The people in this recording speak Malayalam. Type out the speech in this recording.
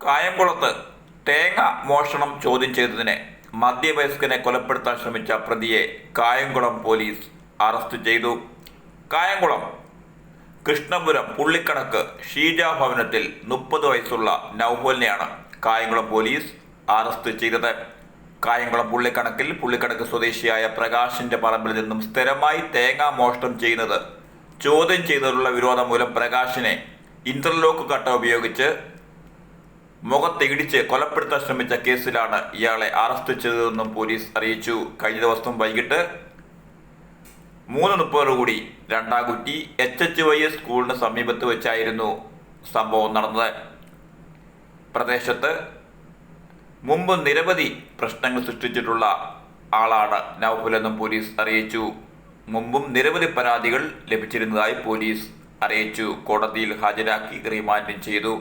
കായംകുളത്ത് തേങ്ങ മോഷണം ചോദ്യം ചെയ്തതിന് മധ്യവയസ്കനെ കൊലപ്പെടുത്താൻ ശ്രമിച്ച പ്രതിയെ കായംകുളം പോലീസ് അറസ്റ്റ് ചെയ്തു. കായംകുളം കൃഷ്ണപുരം പുള്ളിക്കണക്ക് ഷീജ ഭവനത്തിൽ മുപ്പത് വയസ്സുള്ള നൗഫലിനെയാണ് കായംകുളം പോലീസ് അറസ്റ്റ് ചെയ്തത്. കായംകുളം പുള്ളിക്കണക്കിൽ പുള്ളിക്കണക്ക് സ്വദേശിയായ പ്രകാശിന്റെ പറമ്പിൽ നിന്നും സ്ഥിരമായി തേങ്ങ മോഷണം ചെയ്യുന്നത് ചോദ്യം ചെയ്തതിലുള്ള വിരോധം മൂലം പ്രകാശിനെ ഇന്റർലോക്ക് കട്ട ഉപയോഗിച്ച് മുഖത്ത് ഇടിച്ച് കൊലപ്പെടുത്താൻ ശ്രമിച്ച കേസിലാണ് ഇയാളെ അറസ്റ്റ് ചെയ്തതെന്നും പോലീസ് അറിയിച്ചു. കഴിഞ്ഞ ദിവസം വൈകിട്ട് മൂന്ന് മുപ്പതോടുകൂടി Randamkutty H H Y S സ്കൂളിന് സമീപത്ത് വെച്ചായിരുന്നു സംഭവം നടന്നത്. പ്രദേശത്ത് മുമ്പ് നിരവധി പ്രശ്നങ്ങൾ സൃഷ്ടിച്ചിട്ടുള്ള ആളാണ് നൗഫലെന്നും പോലീസ് അറിയിച്ചു. മുമ്പും നിരവധി പരാതികൾ ലഭിച്ചിരുന്നതായി പോലീസ് അറിയിച്ചു. കോടതിയിൽ ഹാജരാക്കി റിമാൻഡും ചെയ്തു.